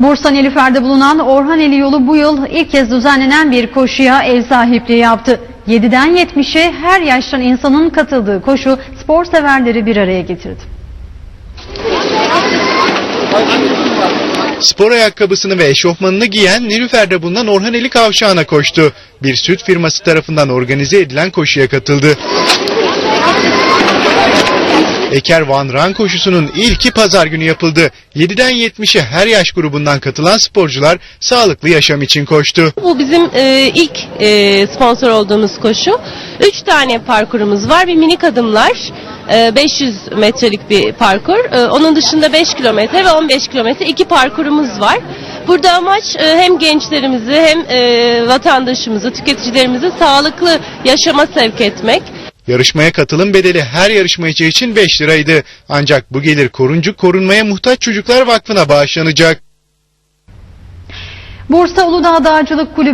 Bursa Nilüfer'de bulunan Orhaneli yolu bu yıl ilk kez düzenlenen bir koşuya ev sahipliği yaptı. 7'den 70'e her yaştan insanın katıldığı koşu spor severleri bir araya getirdi. Spor ayakkabısını ve eşofmanını giyen Nilüfer'de bulunan Orhaneli Kavşağı'na koştu. Bir süt firması tarafından organize edilen koşuya katıldı. Eker Van Run koşusunun ilki pazar günü yapıldı. 7'den 70'e her yaş grubundan katılan sporcular sağlıklı yaşam için koştu. Bu bizim e, ilk e, sponsor olduğumuz koşu. Üç tane parkurumuz var. Bir minik adımlar, e, 500 metrelik bir parkur. E, onun dışında 5 kilometre ve 15 kilometre iki parkurumuz var. Burada amaç e, hem gençlerimizi hem e, vatandaşımızı, tüketicilerimizi sağlıklı yaşama sevk etmek. Yarışmaya katılım bedeli her yarışmacı için 5 liraydı. Ancak bu gelir Koruncu Korunmaya Muhtaç Çocuklar Vakfı'na bağışlanacak. Bursa Uludağ Dağcılık Kulübü